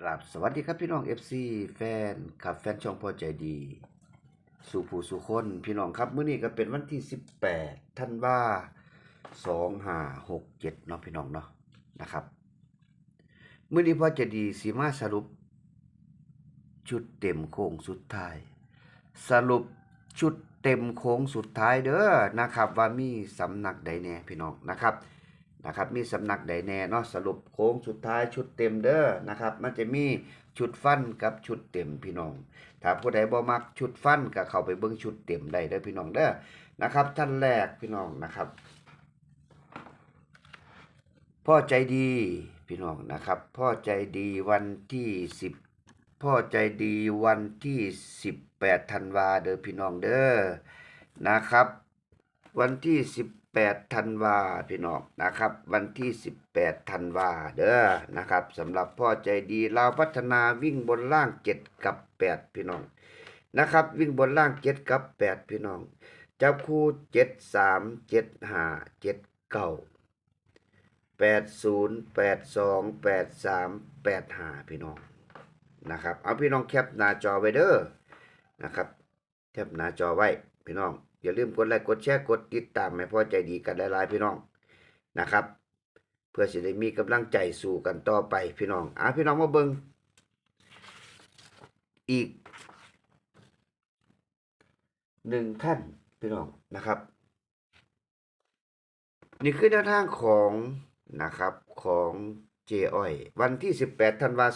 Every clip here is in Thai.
กราบสวัสดีครับพี่น้อง FC แฟนครับแฟนช่องพอใจดี สู่ผู้สู่คนพี่น้องครับมื้อนี้ก็เป็นวันที่ 18ธันวา2567เนาะพี่น้องเนาะนะครับมื้อนี้พอใจดีสิมาสรุป ชุดเต็มโค้งสุดท้าย สรุปชุดเต็มโค้งสุดท้ายเด้อนะครับ ว่ามีสำนักใดแน่พี่น้องนะครับ นะครับมีสำนักใดแน่เนาะสรุปโค้งสุดท้ายชุดเต็มเด้อนะครับ มันจะมีชุดฟันกับชุดเต็มพี่น้อง ถ้าผู้ใดบ่มักชุดฟันก็เข้าไปเบิ่งชุดเต็มได้เด้อพี่น้องเด้อนะครับท่านแรกพี่น้องนะครับ พ่อใจดีพี่น้องนะครับ พ่อใจดีวันที่สิบพ่อใจดีวันที่สิบแปดธันวาเด้อพี่น้องเด้อนะครับ วันที่สิบ แปดธันวาพี่น้องนะครับ วันที่สิบแปดธันวาเด้อนะครับสำหรับพ่อใจดีเราพัฒนาวิ่งบนล่างเจ็ดกับแปดพี่น้องนะครับ วิ่งบนล่างเจ็ดกับแปดพี่น้องจับคู่เจ็ดสามเจ็ดห้าเจ็ดเก้าแปดศูนย์แปดสองแปดสามแปดหาพี่น้องนะครับเอาพี่น้องแคปหน้าจอไว้เด้อนะครับแคปหน้าจอไว้พี่น้อง อย่าลืมกดไลค์กดแชร์กดติดตามให้พ่อใจดีกันหลายๆพี่น้องนะครับ เพื่อสิได้มีกำลังใจสู่กันต่อไปพี่น้องอะพี่น้องมาเบิงอีกหนึ่งท่านพี่น้องนะครับ นี่คือแนวทางของนะครับของเจอ้อย วันที่ 18ธันวา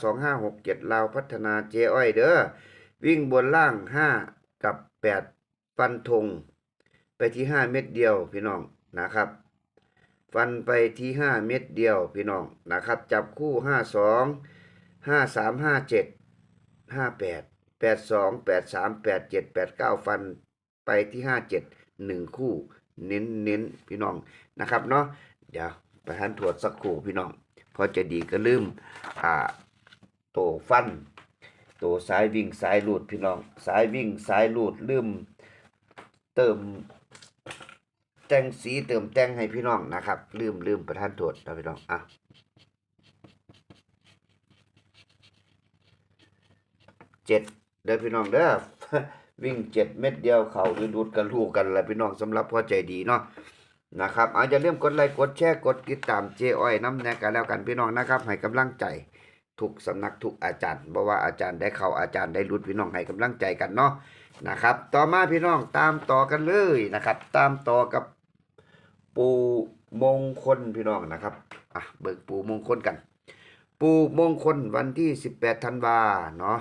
2567ลาวพัฒนาเจอ้อยเด้อวิ่งบนล่าง5กับ8ฟันธง ไปที่5เม็ดเดียวพี่น้องนะครับ ฟันไปที่5เม็ดเดียวพี่น้องนะครับ จับคู่52 53 57 58 82 83 87 89ฟันไปที่57 1คู่ เน้นเน้นพี่น้องนะครับเนาะเดี๋ยวไปหันตรวจสักครู่พี่น้องพอจะดีก็ลืมอ่าโตฟันโตสายวิ่งสายลูดพี่น้อง สายวิ่งสายลูดลืมเติม แต่งสีเติมแต่งให้พี่น้องนะครับ ลืมลืมประทานโทษนะพี่น้องอะเจ็ดเด้อพี่น้องเด้อวิ่งเจ็ดเม็ดเดียวเขาดูดูดกันลูกกันแหละพี่น้องสำหรับพ่อใจดีเนาะนะครับอาจจะเริ่มกดไลค์กดแชร์กดติดตามเจอ้อยน้ำแนกันแล้วกันพี่น้องนะครับให้กำลังใจทุกสำนักทุกอาจารย์เพราะว่าอาจารย์ได้เข้าอาจารย์ได้รุดพี่น้องให้กำลังใจกันเนาะนะครับ ต่อมาพี่น้องตามต่อกันเลยนะครับ ตามต่อกับ ปูมงคลพี่น้องนะครับอะเบิกปูมงคลกัน ปูมงคลวันที่18ธันวาเนาะ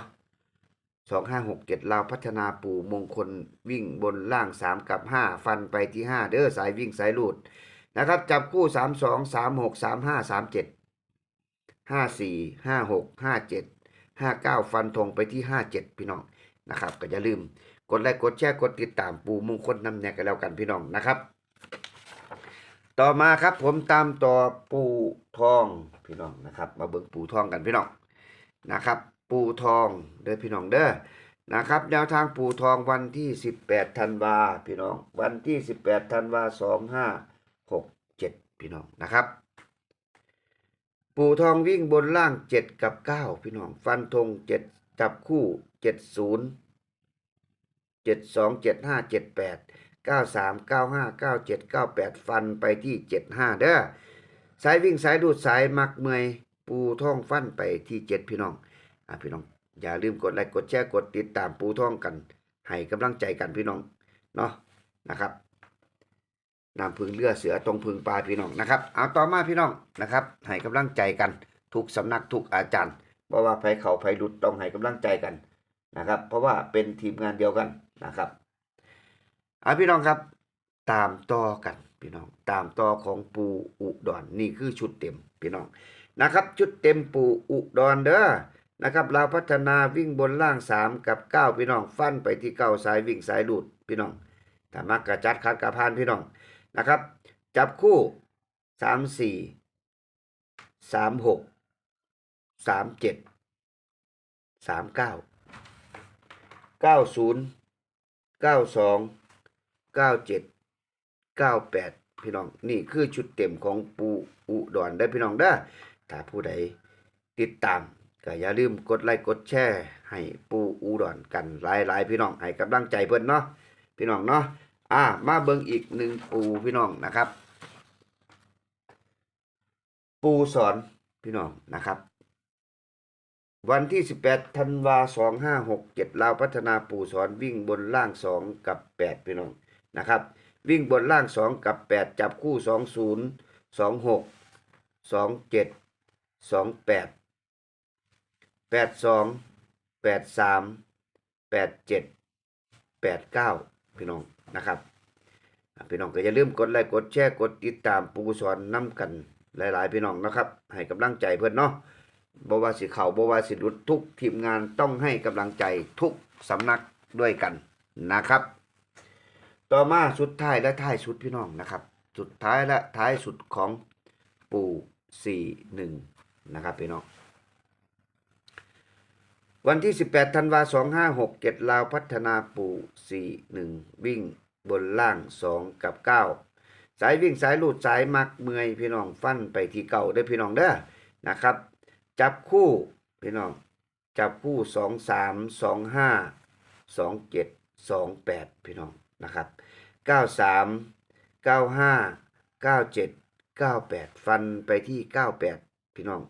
สองห้าหกเจ็ดลาวพัฒนาปูมงคลวิ่งบนล่างสามกับห้าฟันไปที่ห้าเด้อสายวิ่งสายลูดนะครับจับคู่สามสองสามหกสามห้าสามเจ็ดห้าสี่ห้าหกห้าเจ็ดห้าเก้าฟันธงไปที่ห้าเจ็ดพี่น้องนะครับ ก็อย่าลืม กดไลค์กดแชร์กดติดตามปูมงคลนำแนกกันแล้วกันพี่น้องนะครับ ต่อมาครับผมตามต่อปูทองพี่น้องนะครับ มาเบิ่งปูทองกันพี่น้องนะครับ ปูทองเด้อพี่น้องเด้อนะครับแนวทางปูทองวันที่ 18ธันวาพี่น้อง วันที่ 18ธันวา2567 พี่น้องนะครับ ปูทองวิ่งบนล่าง 7 กับ 9 พี่น้องฟันธง7จับคู่ 70 72 75 78 93 95 97 98 ฟันไปที่ 75 เด้อสายวิ่งสายดูดสายมักเมยปูท่องฟันไปที่ 7 พี่น้องอะพี่น้อง อย่าลืมกดไลค์กดแชร์กดติดตามปูท่องกัน ให้กำลังใจกันพี่น้องเนาะนะครับนำพึงเลือเสือตรงพึงปลาพี่น้องนะครับเอาต่อมาพี่น้องนะครับให้กำลังใจกันทุกสำนักทุกอาจารย์เพราะว่าไผเขาไผหลุดต้องให้กำลังใจกันนะครับ เพราะว่าเป็นทีมงานเดียวกันนะครับ อาพี่น้องครับตามต่อกันพี่น้องตามต่อของปูอุดรนนี่คือชุดเต็มพี่น้องนะครับ ชุดเต็มปูอุดรเด้อนะครับเราพัฒนาวิ่งบนล่าง 3 กับ 9 พี่น้องฟันไปที่เก้าสายวิ่งสายหลุดพี่น้องถ้ามักกระจัดคัดกระพานพี่น้องนะครับ จับคู่ 3 4 3 6 3 7 3 9 9 0 9 2 9 7 9 8 พี่น้อง นี่คือชุดเต็มของปูอุดรได้พี่น้องเด้ถ้าผู้ใดติดตามก็อย่าลืมกดไลค์กดแชร์ให้ปูอูดอนกันหลายๆ พี่น้องให้กำลังใจเพิ่อนเนาะพี่น้องเนาะอ่ามาเบิ่งอีกหนึ่งปูพี่น้องนะครับ ปูสอนพี่น้องนะครับ วันที่ 18ธันวา2567ลาวพัฒนาปูสอนวิ่งบนล่าง 2 กับ 8 พี่น้อง นะครับ วิ่งบนล่าง 2 กับ 8 จับคู่ 20 26 27 28 82 83 87 89 พี่น้องนะครับพี่น้องก็อย่าลืมกดไลค์กดแชร์กดติดตามปูสอนน้ำกันหลาย ๆ พี่น้องนะครับ ให้กำลังใจเพื่อนเนาะบว่าสิเขาบว่าสิหลุดทุกทีมงานต้องให้กำลังใจทุกสำนักด้วยกันนะครับ ต่อมาสุดท้ายและท้ายสุดพี่น้องนะครับ สุดท้ายและท้ายสุดของปู่สี่หนึ่งนะครับพี่น้องวันที่ 18ธันวา2567ลาวพัฒนาปู่ 41 วิ่งบนล่าง 2 กับ 9 สายวิ่งสายลูดสายมักเมยพี่น้องฟันไปที่เก่าได้พี่น้องเด้อนะครับ จับคู่พี่น้อง จับคู่สองสามสองห้าสองเจ็ดสองแปดพี่น้อง นะครับเก้าสามเก้าห้าเก้าเจ็ดเก้าแปดฟันไปที่เก้าแปดพี่น้อง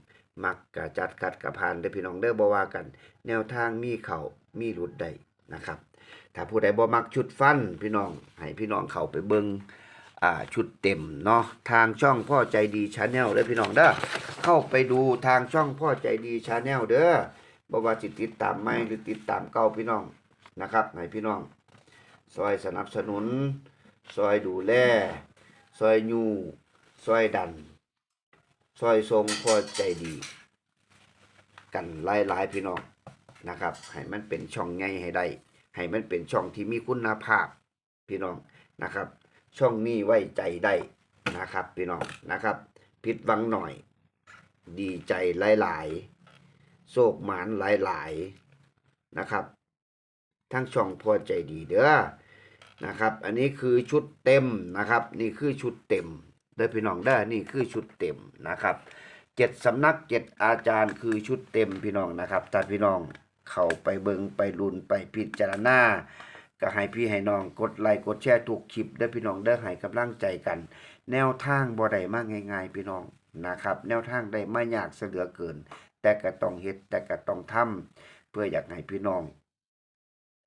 มักกะจัดกัดกะพานได้พี่น้องเด้อบ่ว่ากัน แนวทางมีเข่ามีหลุดได้นะครับ ถ้าผู้ใดบ่มักชุดฟันพี่น้อง ให้พี่น้องเข้าไปเบิงอ่าชุดเต็มเนาะทางช่องพ่อใจดีชาแนลเด้อพี่น้องเด้อเข้าไปดูทางช่องพ่อใจดีชาแนลเด้อบ่ว่าสิติดตามไหมหรือติดตามเก่าพี่น้องนะครับให้พี่น้อง ซอยสนับสนุน ซอยดูแล ซอยยูซอยดัน ซอยทรงพอใจดี กันหลายๆพี่น้องนะครับ ให้มันเป็นช่องใหญ่ให้ได้ ให้มันเป็นช่องที่มีคุณภาพพี่น้องนะครับ ช่องนี้ไว้ใจได้นะครับพี่น้องนะครับผิดหวังหน่อย ดีใจหลายๆโศกหมานหลายๆนะครับ ทั้งช่องพอใจดีเด้อนะครับ อันนี้คือชุดเต็มนะครับ นี่คือชุดเต็มเด้อพี่น้องเด้อนี่คือชุดเต็มนะครับเจ็ดสำนักเจ็ดอาจารย์คือชุดเต็มพี่น้องนะครับถ้าพี่น้องเข้าไปเบิงไปลุนไปพิจารณาก็ให้พี่ให้น้องกดไลค์กดแชร์ทุกคลิปเด้พี่น้องเด้อให้กำลังใจกัน แนวทางบ่ได้มากง่าย ๆ พี่น้องนะครับ แนวทางได้ไม่ยากเสือเกิน แต่ก็ต้องเฮ็ดแต่ก็ต้องทำเพื่ออยากให้พี่น้อง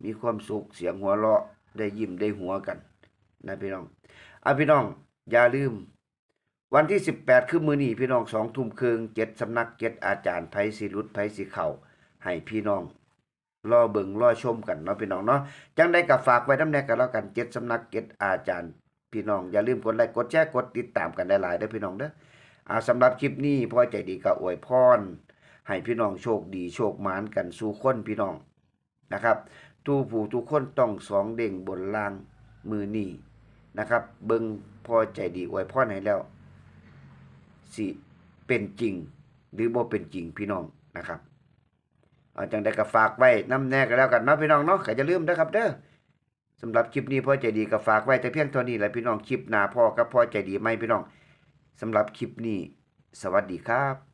มีความสุขเสียงหัวเราะได้ยิ้มได้หัวกันนะพี่น้องเอาพี่น้องอย่าลืม วันที่ 18 คือมือหนีพี่น้องสองทุ่มครึ่งเจ็ดสำนักเจ็ดอาจารย์ไผสิรุดไผสิเข่าให้พี่น้องรอเบิ่งรอชมกันเนาะพี่น้องเนาะจังได้กับฝากไว้น้ำแน่กันแล้วกันเจ็ดสำนักเจ็ดอาจารย์ พี่น้องอย่าลืมกดไลค์กดแชร์กดติดตามกันได้หลายๆด้พี่น้องเด้ออาสำหรับคลิปนี้พ่อใจดีก็อวยพรให้พี่น้องโชคดีโชคมานกันสู่คนพี่น้องนะครับ ทุกผู้ทุกคนต้องสองเด้งบนล่างมือนี้นะครับ เบิงพอใจดีอวยพรให้แล้ว สิเป็นจริง หรือบ่เป็นจริงพี่น้องนะครับเอาจังได้ก็ฝากไว้น้ำแน่ก็แล้วกันเนาะพี่น้องเนาะก็อย่าลืมนะครับเด้อสำหรับคลิปนี้พ่อใจดีก็ฝากไว้แต่เพียงเท่านี้แหละพี่น้องคลิปหน้าพ่อกับพ่อใจดีไหมพี่น้องสำหรับคลิปนี้ สวัสดีครับ